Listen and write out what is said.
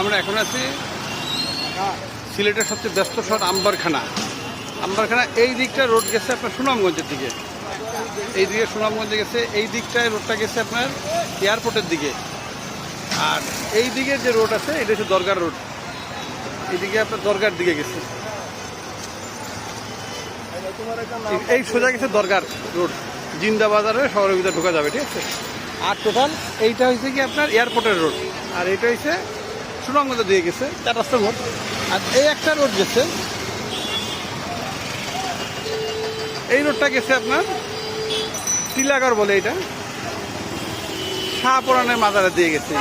আমরা এখন আছি সিলেটের সবচেয়ে ব্যস্ত শহর আম্বারখানা। আম্বারখানা এই দিকটা রোড গেছে আপনার সুনামগঞ্জের দিকে। এই দিকে সুনামগঞ্জে গেছে, এই দিকটায় রোডটা গেছে আপনার এয়ারপোর্টের দিকে। আর এই দিকে যে রোড আছে, এটা হচ্ছে দরগার রোড এইদিকে আপনার দরগার দিকে গেছে। এই সোজা গেছে দরগার রোড জিন্দা বাজারে শহরের ভিতরে ঢোকা যাবে, ঠিক আছে? আর টোটাল এইটা হয়েছে কি আপনার এয়ারপোর্টের রোড আর এটা হচ্ছে সুনামগঞ্জ দিয়ে গেছে, চার রাস্তার মোড় আর এই একটা রোড গেছে। এই রোডটা গেছে আপনার টিলাগড় বলে এটা। শাহপুরানের মাজারে দিয়ে গেছে।